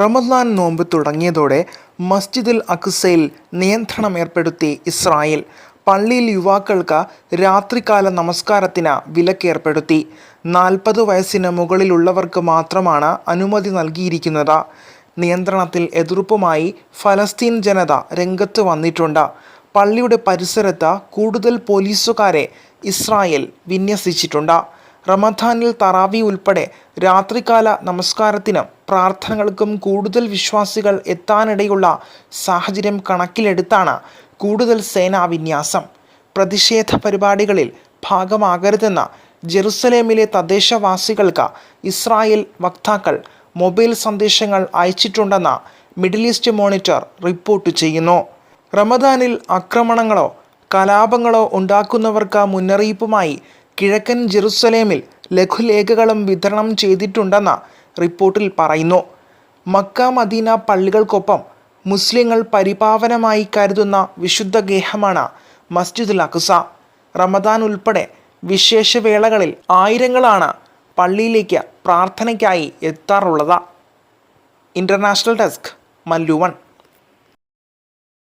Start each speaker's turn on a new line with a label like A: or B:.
A: റമദാൻ നോമ്പ് തുടങ്ങിയതോടെ മസ്ജിദുൽ അക്സയിൽ നിയന്ത്രണം ഏർപ്പെടുത്തി ഇസ്രായേൽ. പള്ളിയിൽ യുവാക്കൾക്ക് രാത്രികാല നമസ്കാരത്തിന് വിലക്കേർപ്പെടുത്തി നാൽപ്പത് വയസ്സിന് മുകളിലുള്ളവർക്ക് മാത്രമാണ് അനുമതി നൽകിയിരിക്കുന്നത്. നിയന്ത്രണത്തിൽ എതിർപ്പുമായി ഫലസ്തീൻ ജനത രംഗത്ത് വന്നിട്ടുണ്ട്. പള്ളിയുടെ പരിസരത്ത് കൂടുതൽ പോലീസുകാരെ ഇസ്രായേൽ വിന്യസിച്ചിട്ടുണ്ട്. റമദാനിൽ തറാവി ഉൾപ്പെടെ രാത്രികാല നമസ്കാരത്തിനും പ്രാർത്ഥനകൾക്കും കൂടുതൽ വിശ്വാസികൾ എത്താനിടയുള്ള സാഹചര്യം കണക്കിലെടുത്താണ് കൂടുതൽ സേനാ വിന്യാസം. പ്രതിഷേധ പരിപാടികളിൽ ഭാഗമാകരുതെന്ന് ജെറുസലേമിലെ തദ്ദേശവാസികൾക്ക് ഇസ്രായേൽ വക്താക്കൾ മൊബൈൽ സന്ദേശങ്ങൾ അയച്ചിട്ടുണ്ടെന്ന് മിഡിൽ ഈസ്റ്റ് മോണിറ്റർ റിപ്പോർട്ട് ചെയ്യുന്നു. റമദാനിൽ ആക്രമണങ്ങളോ കലാപങ്ങളോ ഉണ്ടാക്കുന്നവർക്ക് മുന്നറിയിപ്പുമായി കിഴക്കൻ ജെറുസലേമിൽ ലഘുലേഖകളും വിതരണം ചെയ്തിട്ടുണ്ടെന്ന് റിപ്പോർട്ടിൽ പറയുന്നു. മക്ക മദീന പള്ളികൾക്കൊപ്പം മുസ്ലിങ്ങൾ പരിപാവനമായി കരുതുന്ന വിശുദ്ധ ഗേഹമാണ് മസ്ജിദുൽ അഖുസ റമദാൻ ഉൾപ്പെടെ വിശേഷവേളകളിൽ ആയിരങ്ങളാണ് പള്ളിയിലേക്ക് പ്രാർത്ഥനയ്ക്കായി എത്താറുള്ളത്. International desk മല്ലുവൺ